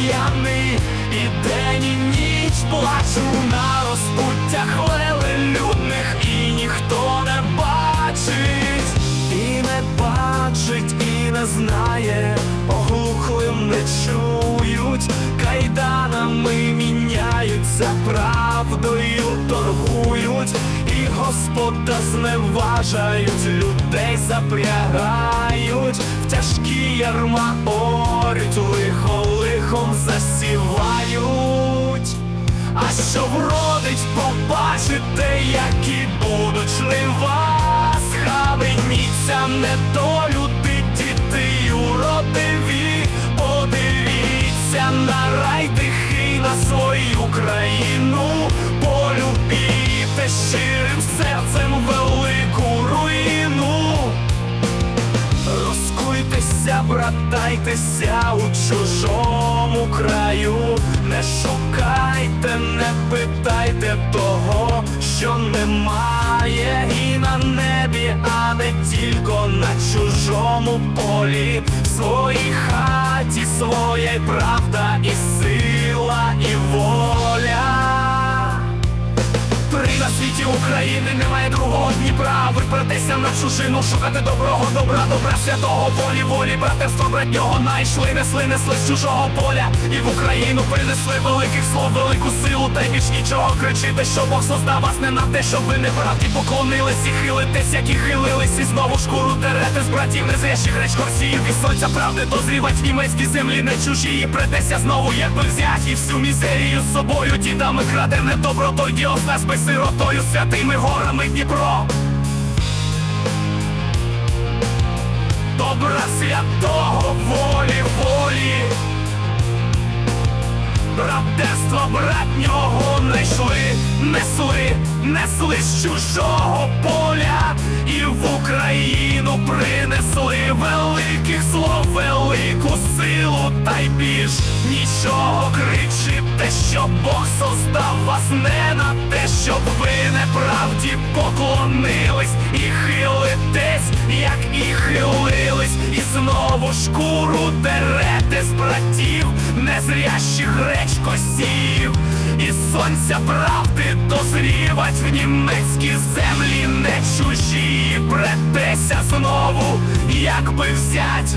п'яний і день і ніч. Плачу на розпуття хвили людних, і ніхто не бачить, і не бачить, і не знає, оглухлим не чують, кайданами міняються, правдою торгують, і господа зневажають, людей запрягають. В тяжкі ярма орють побачите, які будуть жнива Схаменіться недолюди, діти й уродиві Подивіться на рай тихий, на свою країну. Полюбіте щирим серцем велику руїну. Розкуйтеся, братайтеся у чужому краю, не шукайте, що немає і на небі, а не тільки на чужому полі, в своїй хаті своя правда України немає другого Дніпра. Випертеся на чужину, шукати доброго добра, добра святого волі, волі, братерство братнього найшли, несли, несли з чужого поля. І в Україну принесли великих слов, велику силу, та й більш нічого кричите, що Бог создав вас не на те, щоб ви неправді поклонились і хилитесь, як і хилились, і знову шкуру дерете з братів, незрящих реч корсіїв і сонця правди дозрівать в німецькій землі не чужі, і придеться знову, якби взять, і всю мізерію з собою. Дідами краде не добротою, діос нас би сиротою, святими горами Дніпро. Добра святого волі, волі, братерства братнього знайшли, несли, несли з чужого поля. І в Україну принесли великих слов, велику силу, та й більш. Нічого кричите, що Бог создав вас не на те, щоб ви неправді поклонились і хилитесь, як і хилились, і знову шкуру дерете з братів, незрящих реч косів, і сонця правди дозрівать в німецькі землі не чужі, бретеся знову, як би взять.